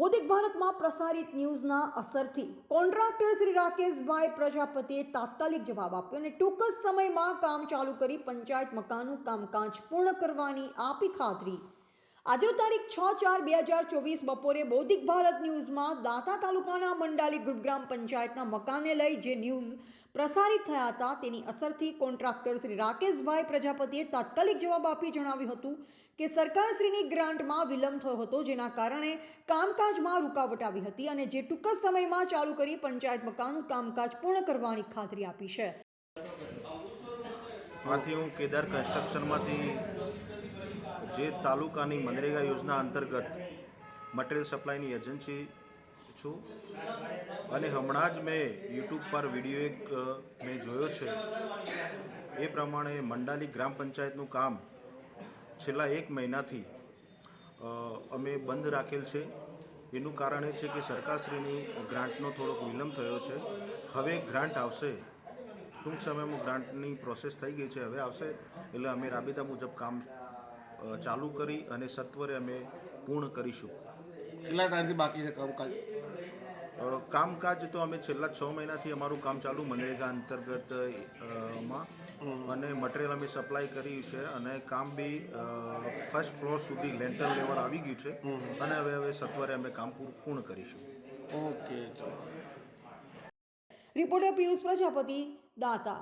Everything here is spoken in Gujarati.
બૌદ્ધિક ભારતમાં પ્રસારિત ન્યૂઝના અસરથી કોન્ટ્રાક્ટર શ્રી રાકેશભાઈ પ્રજાપતિએ તાત્કાલિક જવાબ આપ્યો અને ટૂંક જ સમયમાં કામ ચાલુ કરી પંચાયત મકાનનું કામકાજ પૂર્ણ કરવાની આપી ખાતરી. આજનો તારીખ છ ચાર બે હજાર ચોવીસ બપોરે બૌદ્ધિક ભારત ન્યૂઝમાં દાંતા તાલુકાના મંડાલી ગ્રુપ ગ્રામ પંચાયતના મકાને લઈ જે ન્યૂઝ પ્રસારિત થયા હતા. તેની અસરથી કોન્ટ્રાક્ટર શ્રી રાકેશભાઈ પ્રજાપતિએ તાત્કાલિક જવાબ આપી જણાવ્યું હતું કે સરકારશ્રીની ગ્રાન્ટમાં વિલંબ થયો હતો, જેના કારણે કામકાજમાં રૂકાવટ આવી હતી અને જે ટૂંક જ સમયમાં ચાલુ કરી પંચાયત મકાનનું કામકાજ પૂર્ણ કરવાની ખાતરી આપી છે. માંથી હું કેદાર કન્સ્ટ્રક્શનમાંથી જે તાલુકાની મનરેગા યોજના અંતર્ગત મટીરિયલ સપ્લાયની એજન્સી છું. અને હમણાં જ મેં યુટ્યુબ પર વીડિયો એક મેં જોયો છે. એ પ્રમાણે મંડાલી ગ્રામ પંચાયતનું કામ છેલ્લા એક મહિનાથી અમે બંધ રાખેલ છે. એનું કારણ એ છે કે સરકારશ્રીની ગ્રાન્ટનો થોડોક વિલંબ થયો છે. હવે ગ્રાન્ટ આવશે. ટૂંક સમયમાં ગ્રાન્ટની પ્રોસેસ થઈ ગઈ છે. હવે આવશે. એટલે અમે રાબેતા મુજબ કામ ચાલુ કરી અને સત્વરે અમે પૂર્ણ કરીશું. કેટલા ટાઈમથી બાકી છે કામકાજ? કામકાજ તો અમે છેલ્લા છ મહિનાથી અમારું કામ ચાલુ મનરેગા અંતર્ગતમાં. અને મટીરિયલ અમે સપ્લાય કર્યું છે અને કામ બી ફર્સ્ટ ફ્લોર સુધી લેન્ટર લેવલ આવી ગયું છે. અને હવે હવે સત્વરે અમે કામ પૂર્ણ કરીશું. ઓકે ચાલો. રિપોર્ટર પિયુષ પ્રજાપતિ દાતા.